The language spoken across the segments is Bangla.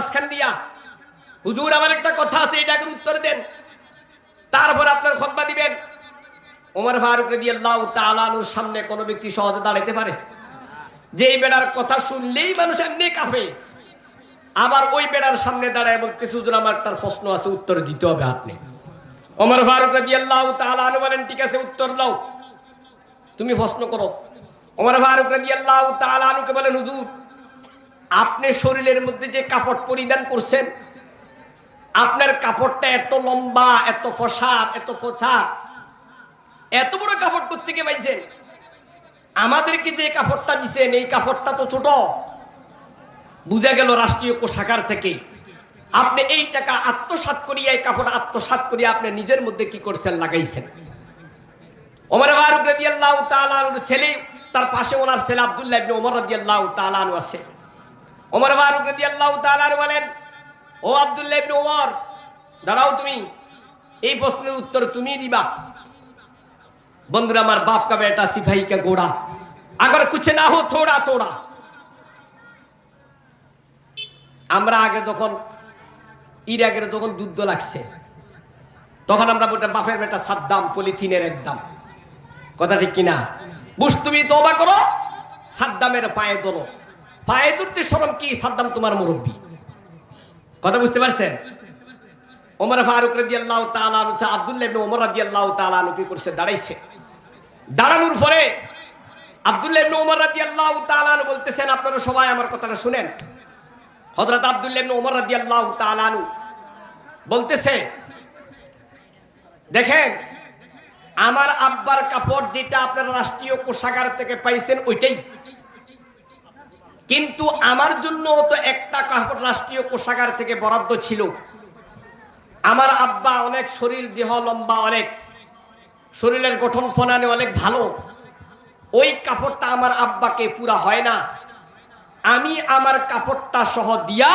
মাঝখান দিয়া। হুজুর, আমার একটা কথা আছে এটাকে উত্তর দেন। তারপর আপনার খতবা দিবেন। ওমর ফারুক রাদি আল্লাহ তালানুর সামনে কোনো ব্যক্তি সহজে দাঁড়াইতে পারে? যেই বেড়ার কথা শুনলেই মানুষ এমনি কাঁপে। আবার ওই বেড়ার সামনে দাঁড়ায় বলতেছে, হুজুর, আমার একটা প্রশ্ন আছে, উত্তর দিতে হবে আপনি। ওমর ফারুক রাদি আল্লাহ তালানু বলেন, ঠিক আছে, উত্তর দাও। তুমি প্রশ্ন করো। ওমর ফারুক রাদি আল্লাহ তালানুকে বলেন, হুজুর আপনি শরীরের মধ্যে যে কাপড় পরিধান করছেন, আপনার কাপড়টা এত লম্বা, এত ফসার এত ফসার এত বড় কাপড় থেকে পাইছেন? আমাদেরকে যে কাপড়টা দিছেন, এই কাপড়টা তো ছোট। বুঝা গেল রাষ্ট্রীয় কোষাগার থেকে। আপনি এই টাকা আত্মসাত করিয়া, এই কাপড় আত্মসাত করিয়া আপনি নিজের মধ্যে কি করছেন, লাগাইছেন? ওমর ফারুক রাদিয়াল্লাহু তাআলা ছেলে, তার পাশে ওনার ছেলে আব্দুল্লাহ ওমর রাদিয়াল্লাহু তাআলা আছে। ওমর ফারুক রদি আল্লাহ তালার বলেন, ও আবদুল্লাহ ইবনে ওমর, দাঁড়াও তুমি। এই প্রশ্নের উত্তর তুমি দিবা। বন্ধুরা, আমার বাপ কা বেটা সিপাহী কা গোড়া। আগর কিছু না হো, থোড়া থোড়া। আমরা আগে যখন, ইরাকের যখন যুদ্ধ লাগছে, তখন আমরা বলতাম, বাপের বেটা সাদ্দাম, পলিথিনের একদম। কথা ঠিক কিনা? বুঝ তুমি তোবা করো, সাদ্দামের পায়ে ধরো। পায়ে সরম কি সাদ্দাম তোমার মুরব্বী? কথা বুঝতে পারছেন? ওমর ফারুক রাদি আল্লাহ তালানু আবদুল্লাহ ইবনে ওমর রাদি আল্লাহ তালানু কি করছে? দাঁড়াইছে। দাঁড়ানোর পরে আবদুল্লাহ ইবনে ওমর রাদি আল্লাহ তালানু বলতেছেন, আপনারা সবাই আমার কথাটা শুনেন। হযরত আব্দুল্লাহ ইবনে ওমর রাদিয়াল্লাহু তাআলা আনহু বলতেছে, দেখেন, আমার আব্বার কাপড় যেটা আপনারা রাষ্ট্রীয় কোষাগার থেকে পাইছেন ওইটাই। কিন্তু আমার জন্য তো একটা কাপড় রাষ্ট্রীয় কোষাগার থেকে বরাদ্দ ছিল। আমার আব্বা অনেক, শরীর, দেহ লম্বা অনেক। শরীরের গঠন ফনানে অনেক ভালো। ওই কাপড়টা আমার আব্বাকে পুরা হয় না। আমি আমার কাপড়টা সহ দিয়া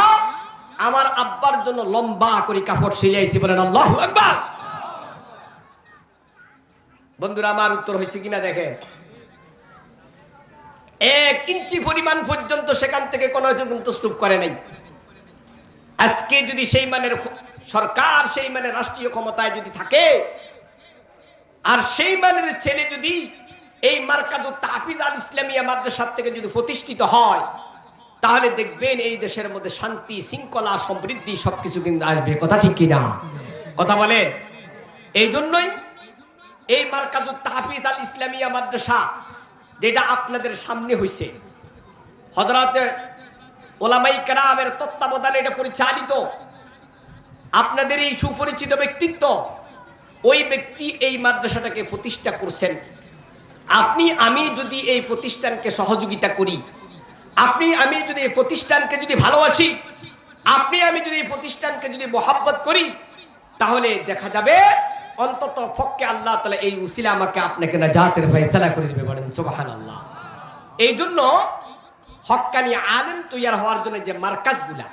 আমার আব্বার জন্য লম্বা করে কাপড় সিলাইছি বলেন আল্লাহ একবার বন্ধুরা, আমার উত্তর হয়েছে কিনা দেখেন। এক ইঞ্চি পরিমাণ পর্যন্ত সেখান থেকে কোনো স্তূপ করে নাই। আজকে যদি সেই মানের সরকার, সেই মানের রাষ্ট্রীয় ক্ষমতায় যদি থাকে, আর সেই মানের ছেলে যদি এই মার্কাজু তাহফিজ আল ইসলামিয়া মাদ্রাসার থেকে যদি প্রতিষ্ঠিত হয়, তাহলে দেখবেন এই দেশের মধ্যে শান্তি, শৃঙ্খলা, সমৃদ্ধি সবকিছু কিন্তু আসবে। কথা ঠিক কিনা? কথা বলে এই জন্যই এই মার্কাজু তাহফিজ আল ইসলামিয়া মাদ্রাসা যেটা আপনাদের সামনে হয়েছে হজরত ওলামাই কেরামের তত্ত্বাবধানে এটা পরিচালিত। আপনাদের এই সুপরিচিত ব্যক্তিত্ব, ওই ব্যক্তি এই মাদ্রাসাটাকে প্রতিষ্ঠা করছেন। আপনি, আমি যদি এই প্রতিষ্ঠানকে সহযোগিতা করি, আপনি, আমি যদি এই প্রতিষ্ঠানকে যদি ভালোবাসি, আপনি, আমি যদি এই প্রতিষ্ঠানকে যদি মহাব্বত করি, তাহলে দেখা যাবে অন্তত ফককে আল্লাহ তালা এই উসিলা আমাকে আপনাকে না জাতের ফয়সালা করে দেবে বলেন সোবাহান আল্লাহ এই জন্য হক্কানি আলেম তৈয়ার হওয়ার জন্য যে মার্কাজগুলা,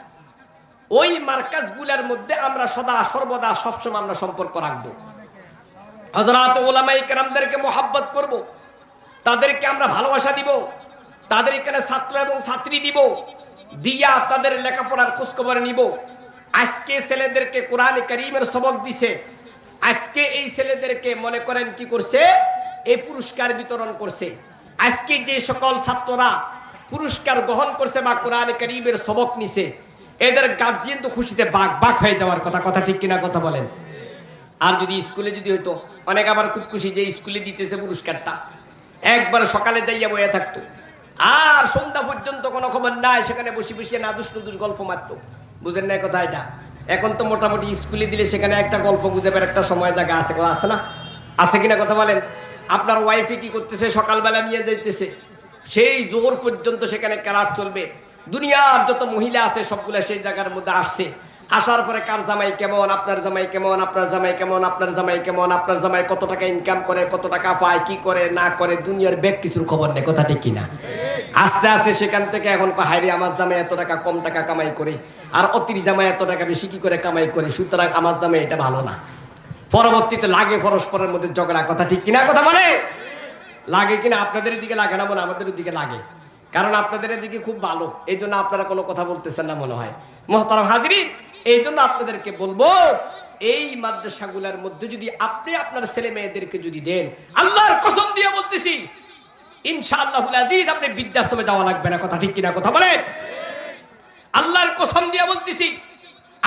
ওই মার্কাজগুলার মধ্যে আমরা সদা সর্বদা সবসময় আমরা সম্পর্ক রাখব হজরত ওলামাই কেরামদেরকে মোহাব্বত করব। তাদেরকে আমরা ভালোবাসা দিব তাদের এখানে ছাত্র এবং ছাত্রী দিব, দিয়া তাদের লেখাপড়ার খোঁজখবর নিব আজকে ছেলেদেরকে কোরআন করিমের সবক দিছে আজকে এই ছেলেদেরকে মনে করেন কি করছে? এই পুরস্কার বিতরণ করছে। আজকে যে সকল ছাত্ররা পুরস্কার গ্রহণ করছে বা কোরআন করিমের সবক নিছে, এদের গার্জিয়ান তো খুশিতে বাঘ বাঘ হয়ে যাওয়ার কথা। কথা ঠিক কিনা কথা বলেন? আর যদি স্কুলে যদি হইতো, অনেক আবার খুব খুশি যে স্কুলে দিতেছে পুরস্কারটা। একবার সকালে যাইয়া বইয়া থাকতো। আর সন্ধ্যা পর্যন্ত কোনো খবর নাই, সেখানে বসে বসে না দুষ্ট দুষ গল্প মারতো। বুঝেন না কথা এটা এখন তো মোটামুটি স্কুলে দিলে সেখানে একটা গল্প বুঝাবার একটা সময় জায়গা আছে আছে না? আছে কিনা কথা বলেন? আপনার ওয়াইফে কি করতেছে? সকালবেলা নিয়ে যাইতেছে। সেই জোর পর্যন্ত সেখানে ক্লাস চলবে। দুনিয়ার যত মহিলা আছে, সবগুলা সেই জায়গার মধ্যে আসছে। আসার পরে কার জামাই কেমন, আপনার জামাই কেমন, আপনার জামাই কেমন, আপনার জামাই কেমন, আপনার জামাই কত টাকা ইনকাম করে, কত টাকা পায়, কি করে, না করে, দুনিয়ার ব্যাগ কিছুর খবর নেই, কথা ঠিক কিনা? আস্তে আস্তে সেখান থেকে এখন হাইরে আমার জামাই এত টাকা, কম টাকা কামাই করে। আর অতির জামাই এত টাকা বেশি কি করে কামাই করে? সুতরাং আমার জামাই এটা ভালো না। পরবর্তীতে লাগে পরস্পরের মধ্যে ঝগড়া, কথা ঠিক কিনা কথা বলে? লাগে কিনা? আপনাদের দিকে লাগে না বলে আমাদের দিকে লাগে। কারণ আপনাদের এদিকে খুব ভালো। এই জন্য আপনারা কোনো কথা বলতেছেন না মনে হয়। মোহতারাম হাজরিন, এই জন্য আপনাদেরকে বলব, এই মাদ্রাসাগুলোর মধ্যে যদি আপনি আপনার ছেলে মেয়েদেরকে যদি দেন, আল্লাহর কসম দিয়ে বলতেছি ইনশাআল্লাহ আজিজ, আপনি বৃদ্ধাশ্রমে যাওয়া লাগবে না। কথা ঠিক কিনা, কথা বলেন আল্লাহর কসম দিয়ে বলতেছি,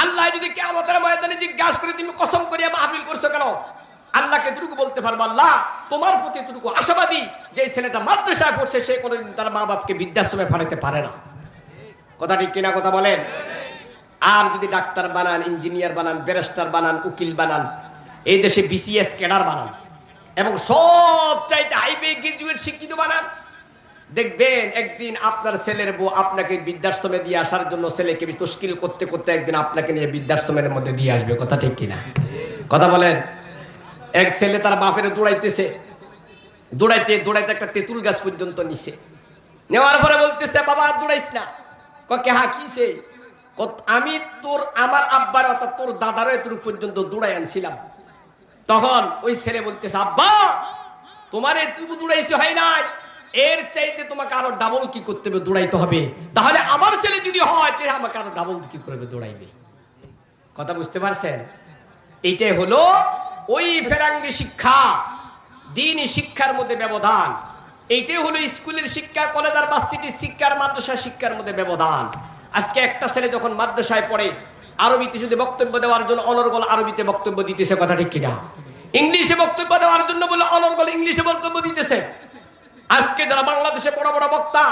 আল্লাহ যদি কে আমাদের ময়দানে জিজ্ঞাসা করে, তুমি কসম করিয়া মাহফিল করছ কেন? আল্লাহকে এতটুকু বলতে পারব, আল্লাহ, তোমার প্রতি এতটুকু আশাবাদী যে ছেলেটা মাদ্রাসায় পড়ছে, সে কোনোদিন তার মা বাপকে বৃদ্ধাশ্রমে ফাটাতে পারে না। কথা ঠিক কিনা, কথা বলেন? আর যদি ডাক্তার বানান, ইঞ্জিনিয়ার বানান, ব্যারিস্টার বানান, উকিল বানান, এই দেশে বিসিএস ক্যাডার বানান এবং সব চাইতে হাইপে গ্রাজুয়েট শিক্ষিত বানান। দেখবেন একদিন আপনার ছেলের বউ আপনাকে বৃদ্ধাশ্রমে দিয়ে আসার জন্য ছেলেকে তুষ্কিল করতে করতে একদিন আপনাকে নিয়ে বৃদ্ধাশ্রমের মধ্যে দিয়ে আসবে, কথা ঠিক কিনা? কথা বলেন। এক ছেলে তার বাপের দৌড়াইতেছে। দৌড়াইতে দৌড়াইতে একটা তেঁতুল গাছ পর্যন্ত নিছে। নেওয়ার পরে বলতেছে, বাবা দৌড়াইস না। ককে হা কত- আমি তোর, আমার আব্বার অর্থাৎ তোর দাদারও এতটুকু পর্যন্ত দৌড়াই আনছিলাম। তখন ওই ছেলে বলতেছে, আব্বা, তোমার এতটুকু দৌড়াইছে, হয় নাই? এর চাইতে তোমাকে আরও ডাবল কি করতে হবে, দৌড়াইতে হবে। তাহলে আমার ছেলে যদি হয়, তাহলে আমাকে আরও ডাবল কি করবে, দৌড়াইবে। কথা বুঝতে পারছেন? এইটাই হলো ওই ফেরাঙ্গি শিক্ষা, দিনই শিক্ষার মধ্যে ব্যবধান। এইটাই হলো স্কুলের শিক্ষা, কলেজ আর ভার্সিটির শিক্ষার মাদ্রাসা শিক্ষার মধ্যে ব্যবধান। আজকে একটা ছেলে যখন মাদ্রাসায় পড়ে আরবিতে শুধু বক্তব্য দেওয়ার জন্য অনর্গল আরবিতে বক্তব্য দিতেছে, কথা ঠিক কিনা? ইংলিশে বক্তব্য দেওয়ার জন্য বলে অনর্গল ইংলিশে বক্তব্য দিতেছে। আজকে যারা বাংলাদেশে বড় বড় বক্তা,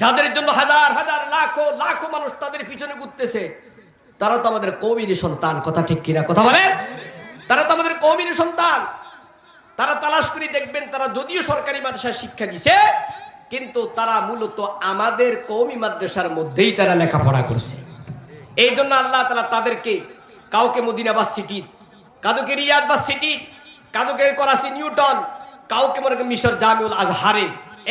যাদের জন্য হাজার হাজার, লাখো লাখো মানুষ তাদের পিছনে ঘুরতেছে, তারা তো আমাদের কৌমির সন্তান, কথা ঠিক কিনা? কথা বলেন। তারা তো আমাদের কৌমির সন্তান। তারা তালাশ করে দেখবেন, তারা যদিও সরকারি মাদ্রাসায় শিক্ষা দিছে, কিন্তু তারা মূলত আমাদের কৌমি মাদ্রাসার মধ্যেই তারা লেখাপড়া করছে। এই জন্য আল্লাহ তালা তাদেরকে কাউকে মদিনাবাদ সিটি কাদুকে রিয়াদবাদ সিটি কাদুকে করাচি নিউটন, কাউকে মনে করেন মিশর জামিউল আজহারে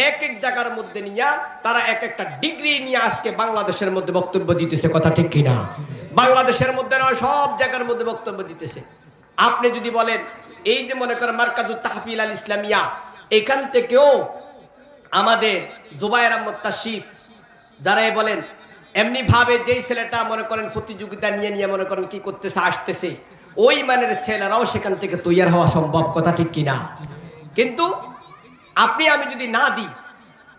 এক এক জায়গার মধ্যে নিয়ে তারা এক একটা ডিগ্রি নিয়ে আজকে বাংলাদেশের মধ্যে বক্তব্য দিতেছে, কথা ঠিক কিনা? বাংলাদেশের মধ্যে নয়, সব জায়গার মধ্যে বক্তব্য দিতেছে। আপনি যদি বলেন, এই যে মনে করেন মার্কাজুল তাহফিল আল ইসলামিয়া, এখান থেকেও আমাদের জুবাইর আহমদ তাসিফ যারাই বলেন এমনি ভাবে যেই ছেলেটা মনে করেন প্রতিযোগিতা নিয়ে নিয়ে মনে করেন কি করতেছে, আসতেছে, ওই মানের ছেলেরাও সেখান থেকে তৈয়ার হওয়া সম্ভব, কথা ঠিক কিনা? কিন্তু আপনি, আমি যদি না দিই,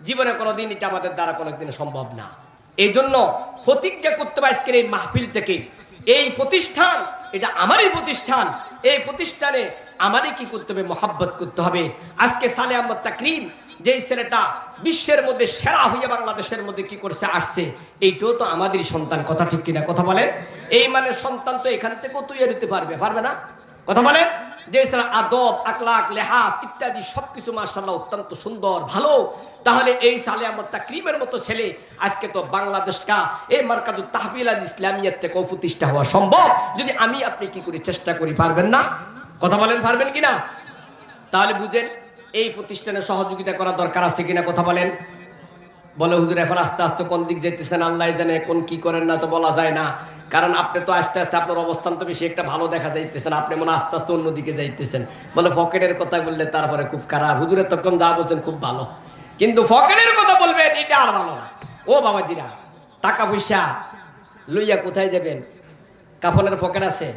জীবনে কোনোদিন এটা আমাদের দ্বারা কোনোদিন সম্ভব না। এই জন্য প্রতিজ্ঞা করতে হবে আজকের এই মাহফিল থেকে। এই প্রতিষ্ঠান, এটা আমারই প্রতিষ্ঠান, এই প্রতিষ্ঠানে আমারই কি করতে হবে? মহাব্বত করতে হবে। আজকে সালে আহমদ তাকরিম যেই ছেলেটা বিশ্বের মধ্যে সেরা হইয়া বাংলাদেশের মধ্যে কি করছে, আসছে। এইটাও তো আমাদেরই সন্তান, কথা ঠিক কিনা? কথা বলেন। এই মানে সন্তান তো এখান থেকেও তৈরি হতে পারবে পারবে না? কথা বলেন। যে ছাড়া আদব আকলাক লেহাস ইত্যাদি সবকিছু মার্শাল্লাহ অত্যন্ত সুন্দর, ভালো। তাহলে এই সালে আমার তাকরিমের মতো ছেলে আজকে তো বাংলাদেশকা এই মার্কাজু তাহবিল আল ইসলামিয়ার থেকেও প্রতিষ্ঠা হওয়া সম্ভব। যদি আমি আপনি কি করি, চেষ্টা করি, পারবেন না? কথা বলেন, পারবেন কিনা? তাহলে বুঝেন এই প্রতিষ্ঠানে সহযোগিতা করা দরকার আছে কিনা কথা বলেন। বলে হুজুর, এখন আস্তে আস্তে কোন দিক যাইতেছেন? আল্লাহ জানে কোন কি করেন না তো বলা যায় না। কারণ আপনি তো আস্তে আস্তে আপনার অবস্থান তো বেশি একটা ভালো দেখা যাইতেছেন আপনি মনে আস্তে আস্তে অন্যদিকে যাইতেছেন। বলে ফকেটের কথা বললে তারপরে খুব খারাপ। হুজুরের তখন যা বলছেন খুব ভালো। কিন্তু ফকেটের কথা বলবেন, এটা আর ভালো না। ও বাবাজিরা, টাকা পয়সা লইয়া কোথায় যাবেন? কাফনের ফকেট আছে?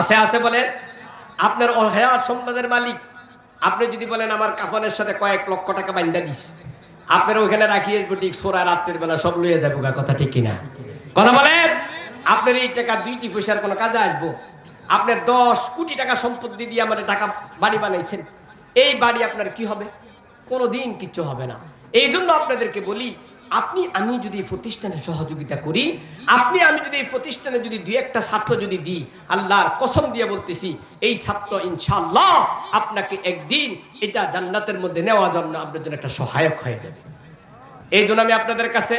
আছে আছে বলেন। আপনার অহেয়ার সম্পদের মালিক আপনি যদি বলেন আমার কাফনের সাথে কয়েক লক্ষ টাকা বাইন্দা দিস, আপনার ওখানে রাখিয়ে বুটিক সোরা রাত্রের বেলা সব লইয়ে যাব কথা ঠিক কিনা? কথা বলেন? আপনার এই টাকা দুইটি পয়সার কোনো কাজে আসব? আপনার দশ কোটি টাকা সম্পত্তি দিয়ে আমাদের টাকা বাড়ি বানাইছেন। এই বাড়ি আপনার কি হবে? কোনো দিন কিচ্ছু হবে না। এই জন্য আপনাদেরকে বলি আপনি, আমি যদি প্রতিষ্ঠানে সহযোগিতা করি, আপনি, আমি যদি এই প্রতিষ্ঠানে যদি দুই একটা ছাত্র যদি দিই, আল্লাহর কসম দিয়ে বলতেছি, এই ছাত্র ইনশাল্লাহ আপনাকে একদিন এটা জান্নাতের মধ্যে নেওয়ার জন্য আপনার জন্য একটা সহায়ক হয়ে যাবে। এই জন্য আমি আপনাদের কাছে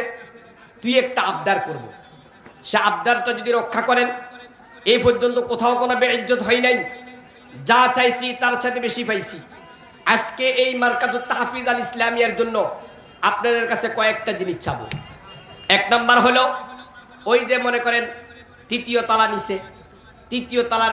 দুই একটা আবদার করব। সে আবদারটা যদি রক্ষা করেন, এই পর্যন্ত কোথাও কোনো বেইজ্জত হয় নাই। যা চাইছি তার সাথে বেশি পাইছি। আজকে এই মার্কাজুত তাহাফিজ আল ইসলামিয়ার জন্য আপনাদের কাছে কয়েকটা জিনিস চাবো। এক নাম্বার হলো, ওই যে মনে করেন, তৃতীয় তালা নিচে। তৃতীয় তালার